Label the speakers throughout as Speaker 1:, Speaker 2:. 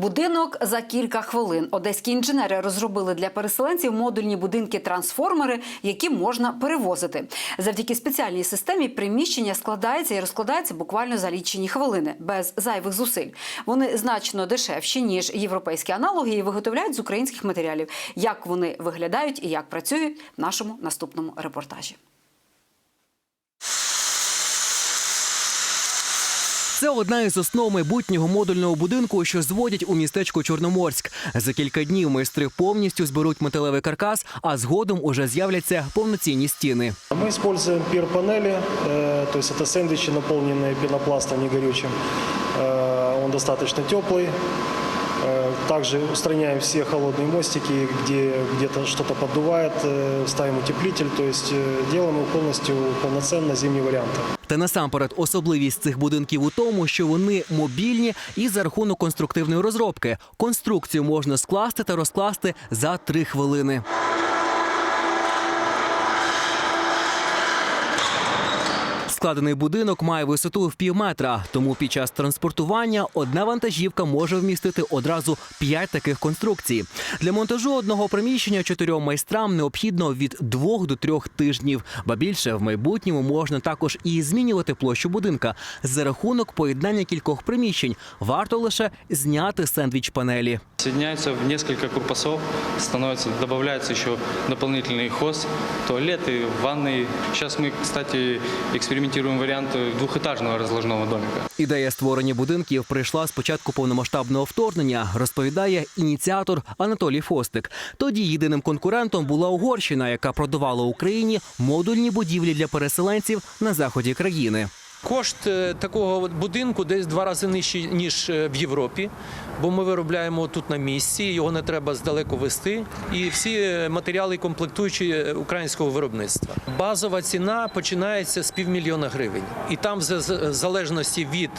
Speaker 1: Будинок за кілька хвилин. Одеські інженери розробили для переселенців модульні будинки-трансформери, які можна перевозити. Завдяки спеціальній системі приміщення складається і розкладається буквально за лічені хвилини, без зайвих зусиль. Вони значно дешевші ніж європейські аналоги і виготовляють з українських матеріалів. Як вони виглядають і як працюють в нашому наступному репортажі.
Speaker 2: Це одна із основ майбутнього модульного будинку, що зводять у містечко Чорноморськ. За кілька днів майстри повністю зберуть металевий каркас, а згодом уже з'являться повноцінні стіни.
Speaker 3: Мы используем пир-панели, э, то есть это сэндвичи, наполненные пенопластом негорючим. Э, Он достаточно теплый. Э, Также устраняем все холодные мостики, где где-то что-то поддувает, э, ставим утеплитель, то есть э, делаем его полностью полноценно зимний вариант.
Speaker 2: Та насамперед особливість цих будинків у тому, що вони мобільні і за рахунок конструктивної розробки. Конструкцію можна скласти та розкласти за три хвилини. Складений будинок має висоту в пів метра, тому під час транспортування одна вантажівка може вмістити одразу п'ять таких конструкцій. Для монтажу одного приміщення чотирьом майстрам необхідно від двох до трьох тижнів. Ба більше в майбутньому можна також і змінювати площу будинка за рахунок поєднання кількох приміщень. Варто лише зняти сендвіч панелі.
Speaker 4: Соединяются в несколько корпусов, становится, добавляется еще дополнительный хоз, туалеты, ванны. Сейчас мы, кстати, экспериментируем вариант двухэтажного разложного домика.
Speaker 2: Ідея створення будинків прийшла з початку повномасштабного вторгнення, розповідає ініціатор Анатолій Фостик. Тоді єдиним конкурентом була Угорщина, яка продавала Україні модульні будівлі для переселенців на заході країни.
Speaker 5: Кошт е, такого будинку десь два рази нижчий, ніж е, в Європі, бо ми виробляємо тут на місці, його не треба здалеку вести. І всі е, матеріали комплектуючі українського виробництва. Базова ціна починається з півмільйона гривень. І там, в залежності від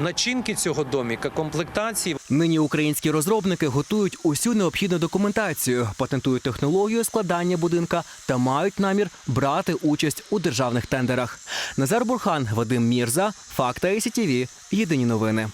Speaker 5: начинки цього доміка, комплектації,
Speaker 2: Нині українські розробники готують усю необхідну документацію, патентують технологію складання будинка та мають намір брати участь у державних тендерах. Назар Бурхан, Вадим Мірза, Факта СІТІВІ. Єдині новини.